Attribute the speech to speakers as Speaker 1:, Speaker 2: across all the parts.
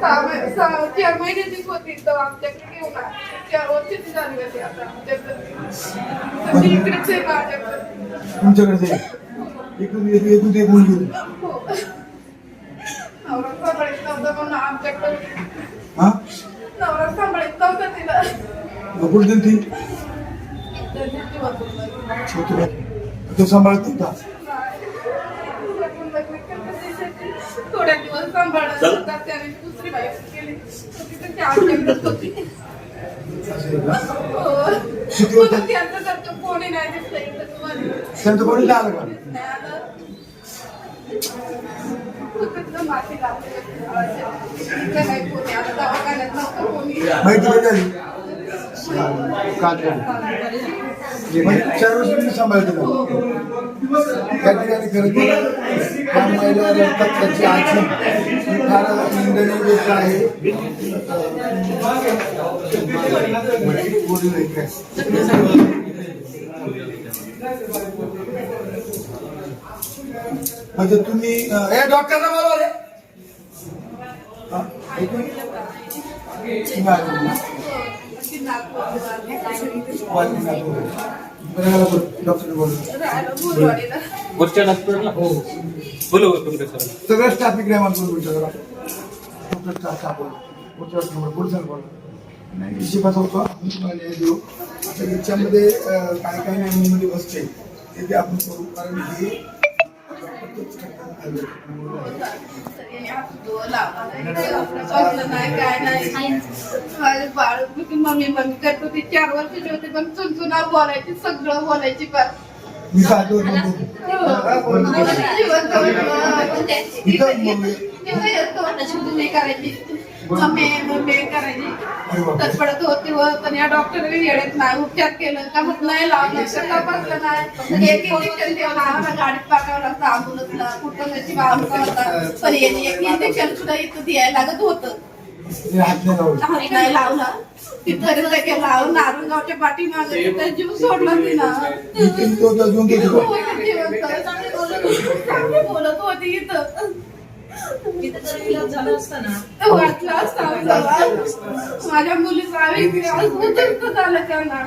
Speaker 1: करतात
Speaker 2: चार महिन्याचीच होती तर आमच्याकडे घेऊन. चार वर्षाची झाली होती आता आमच्याकडे. तर ती इकडेच आहे माझ्याकडे.
Speaker 1: तुमच्याकडे एकूण एक एकूण एक मुलगी. होती
Speaker 2: हो. नवरा सांभाळत नव्हता म्हणून आमच्याकडे.
Speaker 1: हा?
Speaker 2: नवरा सांभाळत नव्हता तिला.
Speaker 1: मग कुठे दिली ती सांभाळत नव्हता?
Speaker 2: थोड्या दिवस सांभाळत होता त्याने. ती त्याच्या आमच्याकडेच होती? हो. कोणी नाही दिसलं इथं तुम्हाला
Speaker 1: त्यांचं कोणी आलं का
Speaker 2: नाही आलं. फक्त माती लागली होती. इथं नाही कोणी आता दवाखान्यात नव्हतं कोणी
Speaker 1: माहिती झाली चार वर्ष सांभाळते त्या ठिकाणी गर्दी त्या महिला रक्तात त्याची आजी ही फार निंदनीय गोष्ट आहे बोलू म्हणजे तुम्ही अं, ए डॉक्टरला बोलवा रे ऐकून? बोल.
Speaker 3: वरच्या डॉक्टरला हो. बोलव तुमच्या सर
Speaker 1: सगळं बोलवून विचारा तुमचं स्टाफ स्टाफ बोला वर्षी बोला पुढच्या बोला नाही. हिशेबात होतो हे देऊ. आता याच्यामध्ये काय काय नाही मध्ये बसते. ते ते आपण करू. कारण हे
Speaker 2: मम्मी मम्मी करत होती चार वर्षाची होते पण चुनचुना बोलायची सगळं बोलायची पण करायची. मम्मी मम्मी करायची. तर पडत होती व पण या डॉक्टरने येण्यात नाही उपचार केलं. का मग नाही लावलं तपासलं नाही. एक इंजेक्शन ठेवलं आम्हाला गाडीत पाठवलं असतं अँब्युलन्सला कुठं त्याची बाबा होता पण एक इंजेक्शन सुद्धा इथं द्यायला लागत होतं.
Speaker 1: हात नाही लावला
Speaker 2: हात तिथं केला नारुगावच्या पाठीमागे तिथं जीव सोडला तिनं
Speaker 1: मी तीन तो तर घेऊन गेली.
Speaker 2: हो,
Speaker 1: बा.
Speaker 2: इथं. वाटलं असतं. माझ्या मुलीचं झालं त्यांना.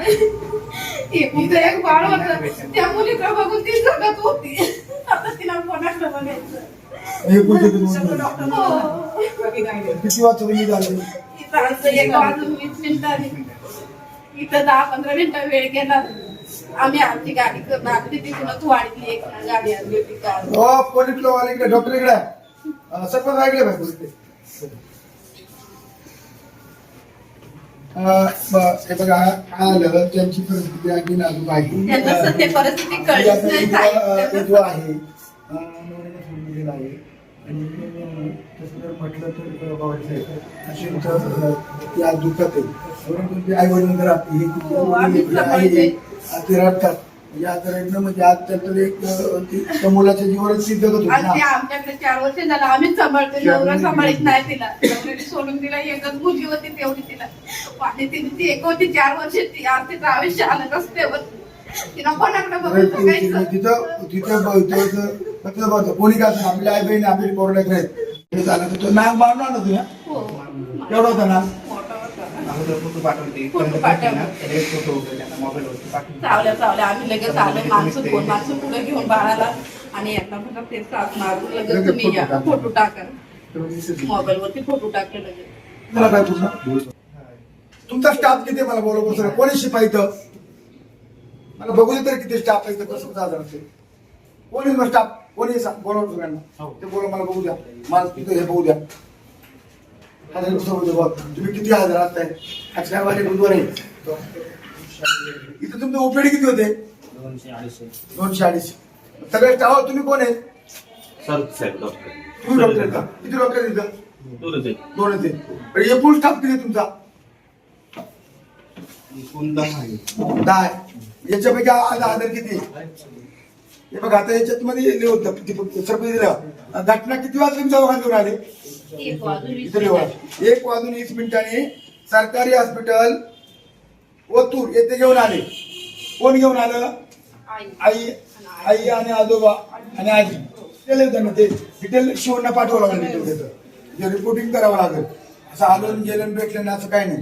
Speaker 2: एक बाळ होतं. त्या मुलीकडे बघून ती जगत होती. आता तिला कोणाकडे बघायचं?
Speaker 1: हे किती मुलगी?
Speaker 2: हो.
Speaker 1: किती वाजता तुम्ही झाले
Speaker 2: इथं आमचं एक वाजून वीस मिनिटांनी. इथं दहा पंधरा मिनिटं वेळ गेला आम्ही आमची गाडी करून अगदी तिथूनच वाढली एक गाडी आणली होती. कार
Speaker 1: डॉक्टर इकडे. सरपंच ऐकले हे आलं त्यांची परिस्थिती आणखी नाजूक आहे.
Speaker 2: परिस्थिती
Speaker 1: जो आणि तसं जर म्हटलं तर बाबा अशी इथं, अं, ती आज दुखत आहे. परंतु ते आई वडील जर आपली हे किती
Speaker 2: हो, आम्ही
Speaker 1: वडील आहे,
Speaker 2: सांभाळते.
Speaker 1: आज ते रडतात. आज रडणं म्हणजे आज त्यातलं एक त्या मुलाच्या जीवनात ती जगत होती
Speaker 2: आणि ते आमच्याकडे चार वर्ष झालं. आम्हीच सांभाळतो. नवरा सांभाळत नाही तिला. नवऱ्याने सोडून दिला एकच मुलगी होती तेवढी तिला. आणि तिने ती एक होती चार वर्ष ती. आज तिचं आयुष्य आलं रस्त्यावर तिनं कोणाकडे
Speaker 1: तर
Speaker 2: बघायचं
Speaker 1: तिथं तिथं इथं- फक्त बघतो कोणी का आपल्या आई बहीण आपली पोरड्याकडे आहेत. हे झालं तर तो नाग मारणार ना तुम्ही?
Speaker 2: हो.
Speaker 1: केवढा होता नाग
Speaker 2: होता.
Speaker 3: अगोदर फोटो पाठवते
Speaker 2: फोटो पाठवला.
Speaker 3: एक फोटो वगैरे त्यांना मोबाईलवरती पाठवून
Speaker 2: चावल्या चावल्या आम्ही लगेच आलो माणसं दोन माणसं पुढे घेऊन बाळाला आणि यांना ते साथ मारून लगेच तुम्ही या. फोटो टाका. मोबाईल वरती फोटो टाकले लगेच.
Speaker 1: मला काय पूर्ण तुमचा स्टाफ किती आहे? मला बोला बरं कोणी शिपाई इथं? मला बघू दे तरी किती स्टाफ आहे इथं कसं साधारण असेल कोणी स्टाफ कोणी सांग बोलवा सगळ्यांना. ते बोला मला बघू द्या. मला तिथं हे बघू द्या. हजार बघ तुम्ही किती हजार असताय? अक्षय वाले बुधवार आहे इथं तुमचे ओपीडी किती होते?
Speaker 3: दोनशे अडीचशे.
Speaker 1: दोनशे अडीचशे. तुम्ही कोण आहे?
Speaker 3: सर साहेब डॉक्टर.
Speaker 1: तुम्ही डॉक्टर का? किती डॉक्टर
Speaker 3: दोनच आहे
Speaker 1: दोन आणि एकूण स्टाफ किती आहे तुमचा?
Speaker 3: एकूण दहा आहे.
Speaker 1: दहा आहे. याच्यापैकी आज आधार किती आहे? हे बघा आता याच्यात मध्ये होतं सरपंच दिलं. घटना किती वाजता तुमच्या आले?
Speaker 2: एक वाजून.
Speaker 1: एक वाजून वीस मिनिटांनी सरकारी हॉस्पिटल ओतूर येथे घेऊन आले. कोण घेऊन आलं?
Speaker 2: आई.
Speaker 1: आई आणि आजोबा आणि आजी. केले त्यांना ते डिटेल शिवणला पाठवावं लागेल डिटेल त्याचं. जे रिपोर्टिंग करावं लागेल. असं आलं गेलं भेटलं नाही असं काही नाही.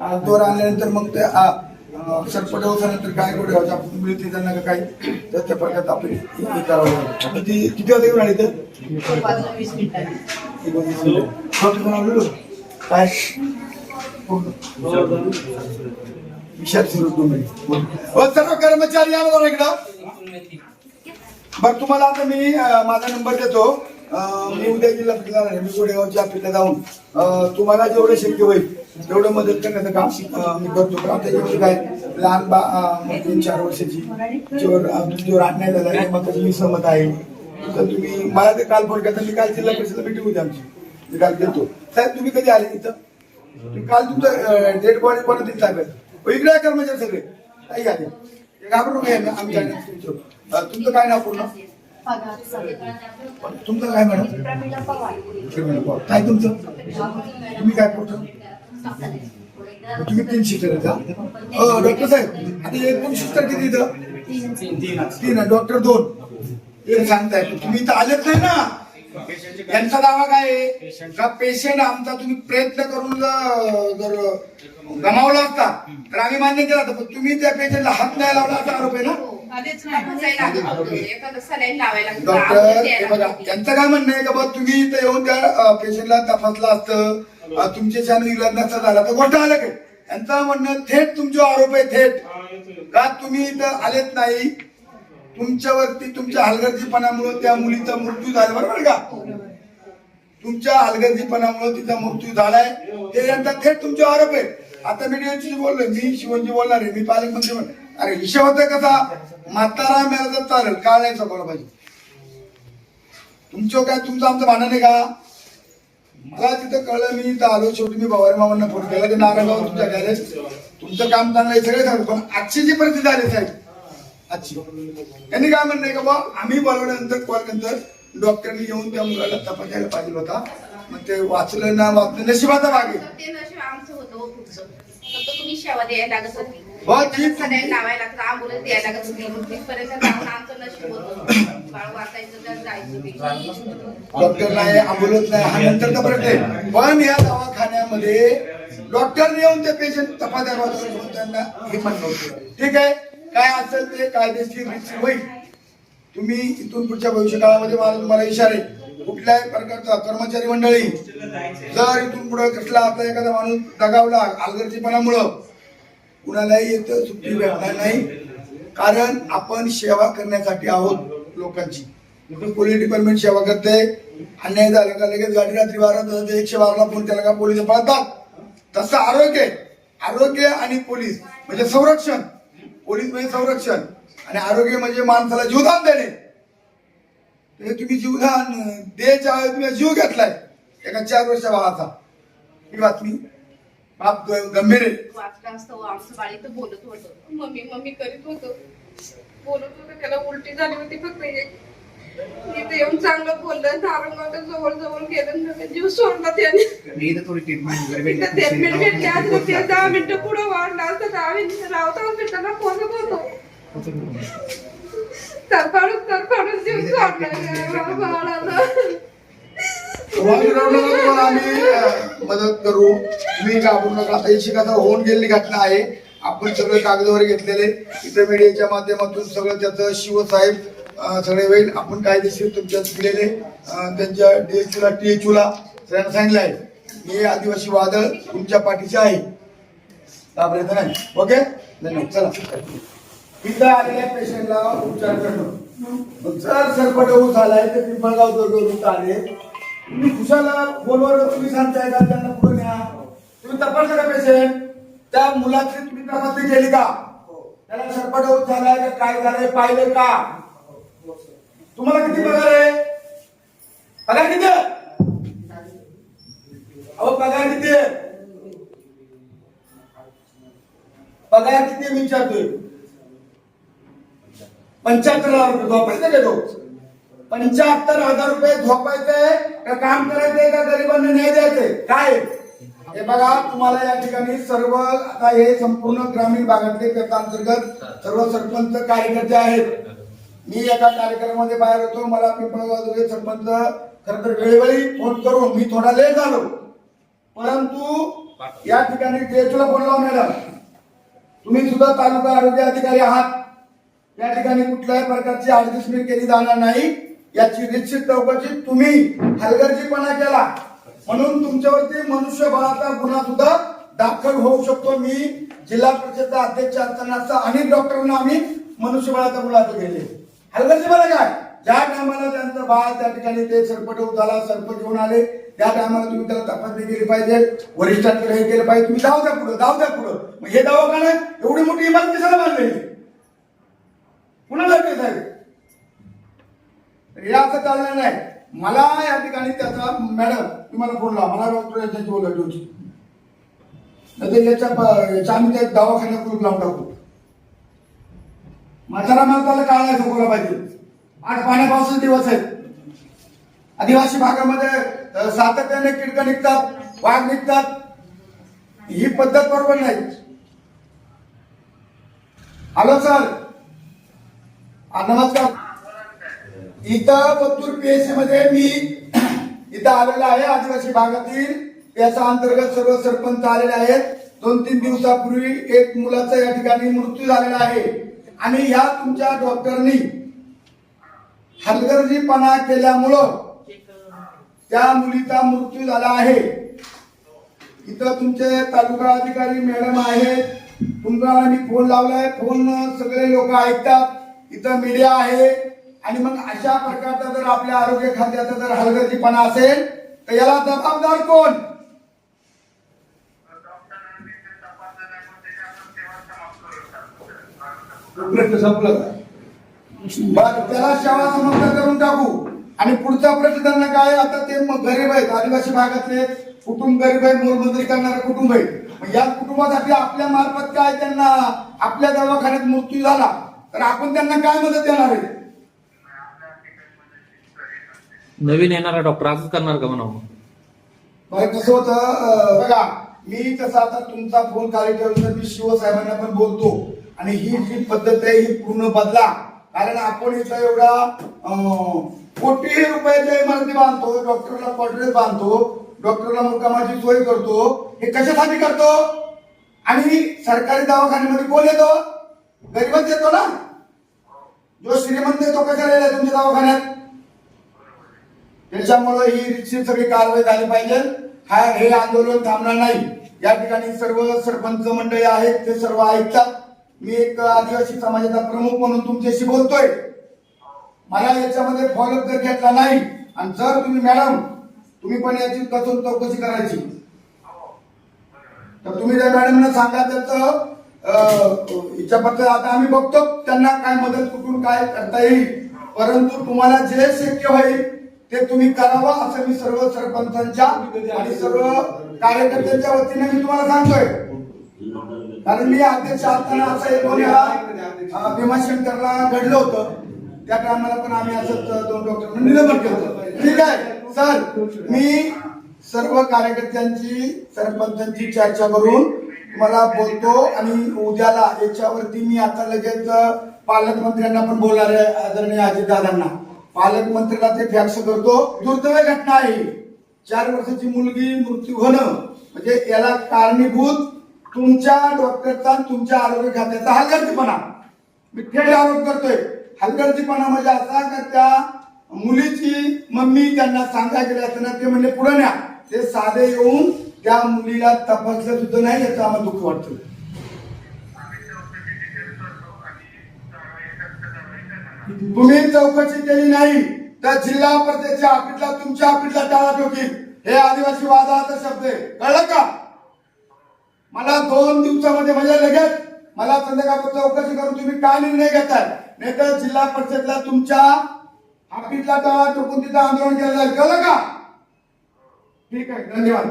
Speaker 1: आज दोर आणल्यानंतर मग ते सरपट नंतर काय कुठे व्हायचं आपण मिळते त्यांना का काही तर त्या प्रकारात आपण हे करावं लागेल. किती किती वाजता येऊन आली तर?
Speaker 2: एक
Speaker 1: काय? विशाल सुरू तुम्ही हो सर्व कर्मचारी या बघा इकडं. बरं तुम्हाला आता मी अं, माझा नंबर देतो. अं, मी उद्या जिल्हा जाणार आहे मी गोडेगावच्या ऑफिसला जाऊन अं, तुम्हाला जेवढं शक्य होईल तेवढं मदत करण्याचं काम मी करतो. आता एवढी काय लहान बा तीन चार वर्षाची अं, तुमच्यावर अन्याय झाला आहे मग मी सहमत आहे. तर तुम्ही मला ते काल फोन करता मी काल जिल्हा परिषदला मिटिंग होती आमची. मी काल गेलतो. साहेब तुम्ही कधी आले इथं? काल तुमचं डेड बॉडी कोणा दिली साहेब इकडे कर्मचारी सगळे. काही आले. घाबरू नये आमच्या तुमचं. काय नाव पूर्ण. तुमचं काय मॅडम? काय तुमचं? तुम्ही काय करतो तुम्ही तीन शिस्टर का डॉक्टर साहेब आता एकूण शिस्टर किती इथं तीन. डॉक्टर दोन. एक सांगताय. तुम्ही इथं आलेच नाही ना. यांचा दावा काय आहे? का पेशंट आमचा तुम्ही प्रयत्न करून जर गमावला असता तर आम्ही मान्य केला होता. पण तुम्ही त्या पेशंटला हात नाही लावला असा आरोप आहे ना?
Speaker 2: नाही. एखादं सलाईन.
Speaker 1: डॉक्टर हे बघा. त्यांचं काय म्हणणं आहे का बा? तुम्ही इथं येऊन त्या पेशंटला तपासलं असतं. अ, तुमच्या छान इलाज नसता झाला. तर गोष्ट आलं काय त्यांचं म्हणणं थेट तुमचे आरोप आहे थेट. का तुम्ही इथं आलेत नाही? तुमच्यावरती तुमच्या हलगर्जीपणामुळे त्या मुलीचा मृत्यू झाला. बरोबर का? तुमच्या हलगर्जीपणामुळे तिचा मृत्यू झालाय. ते यांचा थेट तुमचे आरोप आहे. आता मी बोललोय. मी शिवनजी बोलणार आहे. मी पालकमंत्री बोलणार. अरे विषय होता कसा? म्हातारा मेला तर चालेल काळ नाही चपवला पाहिजे. तुमचं काय तुमचं आमचं भांडण आहे का? मला तिथं कळलं मी तर आलो शेवटी मी भवारी मामांना फोन केला की नारायणगाव तुमच्या गॅरेज तुमचं काम चांगलं आहे सगळे सांगतो पण आजची जी परिस्थिती आली साहेब आजची त्यांनी काय म्हणणं का बा आम्ही बोलवल्यानंतर कॉल नंतर डॉक्टरनी येऊन त्या मुलाला तपासायला पाहिजे होता. मग ते वाचलं ना वाचलं नशिबाचा भाग आहे.
Speaker 2: सलाईन लावायला लागतं. आंबुलन्स द्यायला लागत होती मग तिथपर्यंत जाऊन आमचं नशीब होतं. बाळ वाचायचं तर जायचं.
Speaker 1: डॉक्टर नाही अँब्युलन्स नाही. हा नंतरचा प्रश्न आहे. पण या दवाखान्यामध्ये डॉक्टर येऊन ते पेशंट तपासायला त्यांना हे ठीक आहे? काय असेल ते कायदेशीर होईल. तुम्ही इथून पुढच्या भविष्य काळामध्ये मला तुम्हाला इशारे कुठल्याही प्रकारचा कर्मचारी मंडळी जर इथून पुढे कसला आपला एखादा माणूस दगावला हलगर्जीपणामुळं कुणालाही येतं सुट्टी भेटणार नाही. कारण आपण सेवा करण्यासाठी आहोत लोकांची. पोलीस डिपार्टमेंट सेवा करते. अन्याय झाला का लगेच गाडी रात्री बारा एकशे बाराला फोन केला का पोलीस पळतात. तसं आरोग्य आहे. आरोग्य आणि पोलीस म्हणजे संरक्षण. पोलीस म्हणजे संरक्षण. आणि आरोग्य म्हणजे माणसाला जीवदान देणे. म्हणजे तुम्ही जीवदान द्यायच्या तुम्ही जीव घेतलाय. एका चार वर्षा बाळाचा ही बातमी. बाप गंभीर आहे.
Speaker 2: वाचलं असतं व आमचं बाळ इथं बोलत होतं. मम्मी मम्मी करीत होतं. बोलत होतं त्याला उलटी झाली होती फक्त एक. इथे येऊन चांगलं बोललं नारंगावच्या जवळ जवळ गेलं जीव सोडला त्याने.
Speaker 3: मी इथं थोडी ट्रीटमेंट वगैरे
Speaker 2: तिथं ट्रीटमेंट भेटली आज ते दहा मिनिटं पुढं वाढलं असतं दहा मिनिटं रावत हॉस्पिटलला पोहोचत होतो. तरफाडून तरफाडून जीव सोडला. बाळाला.
Speaker 1: तुम्हाला आम्ही मदत करू. मी घाबरू नका आता ही शिकायचा होऊन गेलेली घटना आहे. आपण सगळे कागदावर घेतलेले. इतर मीडियाच्या माध्यमातून सगळं त्याचं शिवसाहेब सगळे होईल. आपण कायदेशीर तुमच्या दिलेले अं, त्यांच्या एच यूला सगळ्यांना सांगितलं आहे. हे आदिवासी वादळ तुमच्या पाठीचे आहे. घाबरायचं नाही. ओके? धन्यवाद. चला. इथं आलेल्या पेशंटला उपचार करणं जर सरपट झालाय तर पिंपळगाव दुर्गवरून आले. तुम्ही खुशाला फोनवर तुम्ही सांगताय का? त्यांना पुढे न्या. तुम्ही तपासलं का पेशंट त्या मुलाची तुम्ही तपासणी केली का? त्याला सरपट झालाय का? काय झालंय? पाहिलं का? तुम्हाला किती पगार आहे? पगार किती? अहो पगार किती? पगार किती मी विचारतोय? पंच्याहत्तर हजार रुपये. झोपायचं पैसे देतो. पंच्याहत्तर हजार रुपये झोपायचंय का काम करायचंय का गरिबांना न्याय द्यायचंय काय? हे बघा तुम्हाला या ठिकाणी सर्व आता हे संपूर्ण ग्रामीण भागातले त्याच्या अंतर्गत सर्व सरपंच कार्यकर्ते आहेत. मी एका कार्यक्रमामध्ये बाहेर होतो मला पिंपळगाव सरपंच खर तर वेळोवेळी फोन करून मी थोडा लेट झालो. परंतु या ठिकाणी टेस्टला फोन लावून मॅडम तुम्ही सुद्धा तालुका आरोग्य अधिकारी आहात. या ठिकाणी कुठल्याही प्रकारची ऍडजस्टमेंट केली जाणार नाही. याची निश्चित चौकशी तुम्ही हलगर्जीपणा केला. म्हणून तुमच्यावरती मनुष्यबळाचा गुन्हा सुद्धा दाखल होऊ शकतो. मी जिल्हा परिषदचा अध्यक्ष असताना अनेक डॉक्टरांना आम्ही मनुष्यबळाचा गुन्हा केले हलगर्जीपणा काय? ज्या टायमाला त्यांचं बाळ त्या ठिकाणी ते सरपट होत झाला सरपट घेऊन आले त्या टायमाला तुम्ही त्याला तपासणी केली पाहिजे. वरिष्ठांकडे हे केलं पाहिजे. तुम्ही जाऊ द्या पुढं जाऊ द्या पुढं. मग हे दवाखाना एवढी मोठी इमारत कशाला बांधलेली कुणाला साहेब? हे असं चालणार नाही. मला या ठिकाणी त्याचा मॅडम तुम्हाला फोन लावा. मला डॉक्टर याच्याशी बोला होती. नाही याच्या याच्या आम्ही त्या दवाखान्यात कुलूप लावून टाकू. म्हातारा माणसाला काळायचं बोला पाहिजे. आठ पाण्यापासून दिवस आहेत. आदिवासी भागामध्ये सातत्याने किडकं निघतात वाघ निघतात. ही पद्धत बरोबर नाही. Hello sir. हा, नमस्कार. इथं ओतूर पीएससी मध्ये मी इथं आलेला आहे आदिवासी भागातील. याचा अंतर्गत सर्व सरपंच आलेले आहेत. दोन तीन दिवसापूर्वी एक मुलाचा या ठिकाणी मृत्यू झालेला आहे. आणि या तुमच्या डॉक्टरनी हलगर्जीपणा केल्यामुळं त्या मुलीचा मृत्यू झाला आहे. इथं तुमचे तालुका अधिकारी मॅडम आहेत. तुमचा मी फोन लावलाय. फोन सगळे लोक ऐकतात. इथं मीडिया आहे. आणि मग अशा प्रकारचा जर आपल्या आरोग्य खात्याचा जर हलगर्जीपणा असेल तर याला जबाबदार कोण? प्रश्न संपला बर त्याला शाळा समाप्त करून टाकू. आणि पुढचा प्रश्न त्यांना काय? आता ते मग गरीब आहेत आदिवासी भागातले कुटुंब गरीब आहे मोलमजुरी करणारे कुटुंब आहे या कुटुंबासाठी आपल्या मार्फत काय त्यांना आपल्या दवाखान्यात मृत्यू झाला तर आपण त्यांना काय मदत देणार आहे?
Speaker 3: नवीन येणारा डॉक्टर असंच करणार का म्हणावं?
Speaker 1: बरं कसं होतं बघा मी कसं आता तुमचा फोन खाली ठेवला मी शिवसाहेबांना पण बोलतो. आणि ही जी पद्धत आहे ही पूर्ण बदला. कारण आपण इथं एवढा अं, कोटी रुपयाच्या इमारती बांधतो डॉक्टरला क्वार्टरेस बांधतो डॉक्टरला मुक्कामाची सोय करतो. हे कशासाठी करतो? आणि सरकारी दवाखान्यामध्ये कोण येतो? गरीबच येतो ना? जो श्रीमंत येतो कशाला तुमच्या दवाखान्यात? त्याच्यामुळे ही निश्चित सगळी कारवाई झाली पाहिजे. हा हे आंदोलन थांबणार नाही. या ठिकाणी सर्व सरपंच मंडळी आहेत ते सर्व ऐकतात. मी एक आदिवासी समाजाचा प्रमुख म्हणून तुमच्याशी बोलतोय. मला याच्यामध्ये फॉलोअप जर घेतला नाही आणि जर तुम्ही मॅडम तुम्ही पण याची कसून चौकशी करायची. तर तुम्ही त्या मॅडमना सांगा त्याचं हिच्याबद्दल आता आम्ही बघतो त्यांना काय मदत कुठून काय करता येईल. परंतु तुम्हाला जे शक्य होईल ते तुम्ही करावा असं मी सर्व सरपंचांच्या आणि सर्व कार्यकर्त्यांच्या वतीने मी तुम्हाला सांगतोय. कारण मी अध्यक्ष असताना असं एक भीमाशंकरला घडलं होतं. त्या टायमाला पण आम्ही असं दोन डॉक्टर निलंबन केलं ठीक आहे? सर मी सर्व कार्यकर्त्यांची सरपंचांची चर्चा करून मला बोलतो आणि उद्याला याच्यावरती मी आता लगेच पालकमंत्र्यांना पण बोलणार आहे आदरणीय अजितदादांना. पालकमंत्र्याला ते फॅक्स करतो. दुर्दैव घटना आहे चार वर्षाची मुलगी मृत्यू होणं. म्हणजे याला कारणीभूत तुमच्या डॉक्टरचा तुमच्या आरोग्य खात्याचा हलगर्जीपणा. मी थेट आरोप करतोय. हलगर्जीपणा म्हणजे असा का त्या मुलीची मम्मी त्यांना सांगायला गेले असताना ते म्हणजे पुढे न्या. ते साधे येऊन त्या मुलीला तपासलं सुद्धा नाही याचं आम्हाला दुःख वाटतं. तुम्ही चौकशी केली नाही तर जिल्हा परिषदेच्या ऑफिसला तुमच्या ऑफिसला टाळा ठोकील हे आदिवासी वादाचा शब्द आहे. कळलं का? मला दोन दिवसामध्ये म्हणजे लगेच मला संध्याकाळ चौकशी करून तुम्ही काय निर्णय घेताय? नाहीतर जिल्हा परिषदला तुमच्या ऑफिसला टाळा ठोकून तिथं आंदोलन केलं जाईल कळलं का? ठीक आहे धन्यवाद.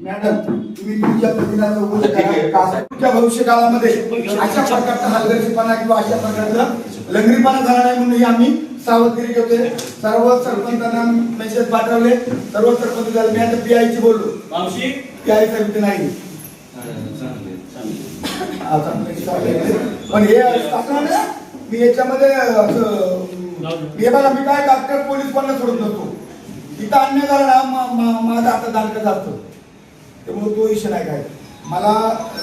Speaker 1: मॅडम तुम्ही तुमच्या प्रतिनिधीला चौकशी करा तुमच्या भविष्यकाळामध्ये अशा प्रकारचा हलगर्जीपणा किंवा अशा प्रकारचा लंगरीपणा झाला नाही म्हणून आम्ही सावधगिरी घेतोय सर्व सरपंचांना मेसेज पाठवले. सर्व सरपंच झाले. मी आता पी ची बोललो.
Speaker 4: मावशी?
Speaker 1: पी आय नाही. आता पण हे ना, मी याच्यामध्ये असं हे बघा मी काय डॉक्टर पोलीस पण सोडत नसतो. झाला ना मा- मा- माझा आता दांडकं जातो त्यामुळे तो विषय नाही काय. मला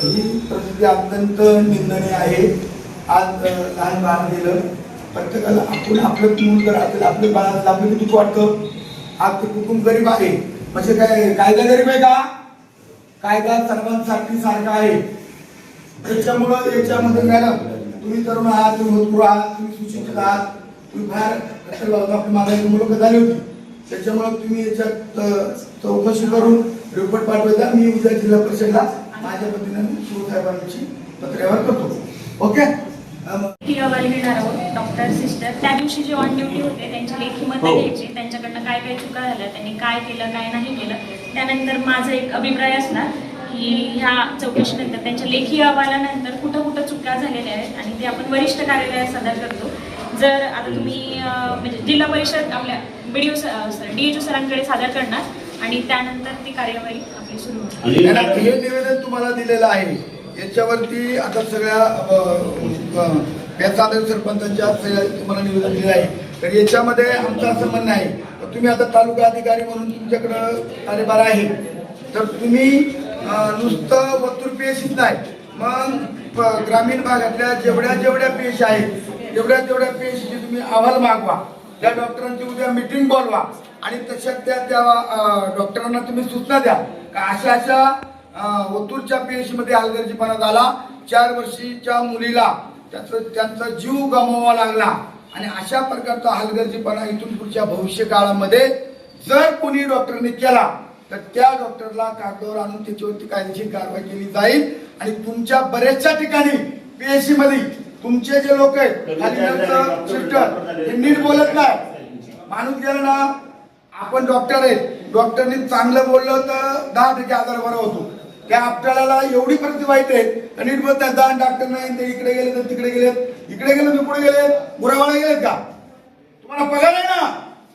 Speaker 1: ही प्रसिद्धी अत्यंत निंदनीय आहे. आज लहान बाळ दिलं प्रत्येकाला आपण आपलं मूल राहतील असेल आपलं बाळ आपलं किती वाटतं? आज ते कुटुंब गरीब आहे. म्हणजे काय कायदा गरीब आहे का? कायदा सर्वांसाठी सारखा आहे. त्याच्यामुळं याच्यामध्ये मॅडम तुम्ही तरुण आहात तुम्ही भरपूर आहात तुम्ही सुशिक्षित आहात तुम्ही बाहेर आपली मागायची मुलं झाली होती? त्याच्यामुळं तुम्ही याच्यात चौकशी करून रिपोर्ट पाठवायचा मी उद्या जिल्हा परिषदला माझ्या पद्धतीने सुरू साहेबांची पत्र्यावर करतो. ओके?
Speaker 5: अहवाल घेणार आहोत डॉक्टर सिस्टर त्या दिवशी जे ऑन ड्युटी होते त्यांची लेखी मतं
Speaker 3: हो.
Speaker 5: घ्यायची त्यांच्याकडनं काय काय चुका झाल्या त्यांनी काय केलं काय नाही केलं. त्यानंतर माझा एक अभिप्राय असणार की ह्या चौकशीनंतर त्यांच्या लेखी अहवालानंतर कुठं कुठं चुका झालेल्या आहेत आणि ते आपण वरिष्ठ कार्यालयात सादर करतो. जर आता तुम्ही म्हणजे जिल्हा परिषद आपल्या बीडीओ डीएचओ सरांकडे सादर करणार आणि त्यानंतर ती कार्यवाही आपली सुरू
Speaker 1: मॅडम, हे निवेदन तुम्हाला दिलेलं आहे याच्यावरती आता सगळ्या पेसादर सरपंचांच्या तुम्हाला निवेदन दिलं आहे. तर याच्यामध्ये आमचं असं म्हणणं आहे तुम्ही आता तालुका अधिकारी म्हणून तुमच्याकडं कार्यभार आहे. तर तुम्ही नुसतं वतूर पेशीच नाही मग ग्रामीण भागातल्या जेवढ्या जेवढ्या पेश आहेत तेवढ्या तेवढ्या पेशीचे तुम्ही अहवाल मागवा त्या डॉक्टरांची उद्या मिटिंग बोलवा. आणि तशा त्या त्या डॉक्टरांना तुम्ही सूचना द्या. का अशा अशा ओतूरच्या पेशीमध्ये हलगर्जीपणा झाला चार वर्षीच्या मुलीला त्याचं त्यांचा जीव गमवावा लागला. आणि अशा प्रकारचा हलगर्जीपणा इथून पुढच्या भविष्य काळामध्ये जर कोणी डॉक्टरने केला तर त्या डॉक्टरला कागदावर आणून त्याच्यावरती कायदेशीर कारवाई केली जाईल. आणि तुमच्या बऱ्याचशा ठिकाणी पीएससी मध्ये तुमचे जे लोक आहेत सिस्टर हे नीट बोलत नाही. माणूस गेला ना आपण डॉक्टर आहेत. डॉक्टरनी चांगलं बोललं तर दहा टक्के आजार बरा होतो. त्या आपल्याला एवढी परिस्थिती वाईट आहे. आणि नीट दहा डॉक्टर नाही ते इकडे गेले तर तिकडे गेलेत इकडे गेले तर पुढे गेले. गुरावाला गेलेत का? तुम्हाला पगार आहे ना?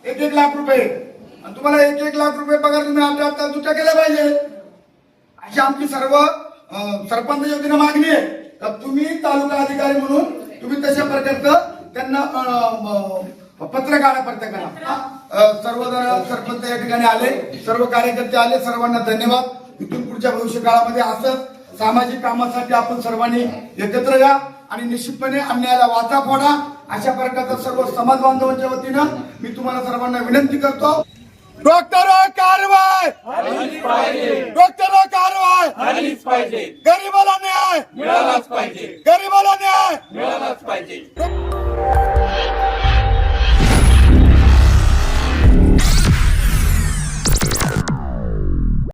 Speaker 1: एक एक लाख रुपये. आणि तुम्हाला एक एक लाख रुपये पगार तुम्ही आता आता तुझ्या केल्या पाहिजे. अशी आमची सर्व सरपंच योजना मागणी आहे. तर तुम्ही तालुका अधिकारी म्हणून तुम्ही तशा प्रकारचं त्यांना पत्र काढा प्रत्येकाला सर्वजण सरपंच या ठिकाणी आले. सर्व कार्यकर्ते आले. सर्वांना धन्यवाद. इथून पुढच्या भविष्य काळामध्ये असंच सामाजिक कामासाठी आपण सर्वांनी एकत्र या आणि निश्चितपणे अन्यायाला वाचा फोडा. अशा प्रकारचा सर्व समाज बांधवांच्या वतीनं मी तुम्हाला सर्वांना विनंती करतो. डॉक्टर कारवाय डॉक्टर
Speaker 4: पाहिजे.
Speaker 1: गरीबाला न्याय!
Speaker 4: मिळालाच पाहिजे.
Speaker 1: गरीबाला न्याय! मिळालाच पाहिजे.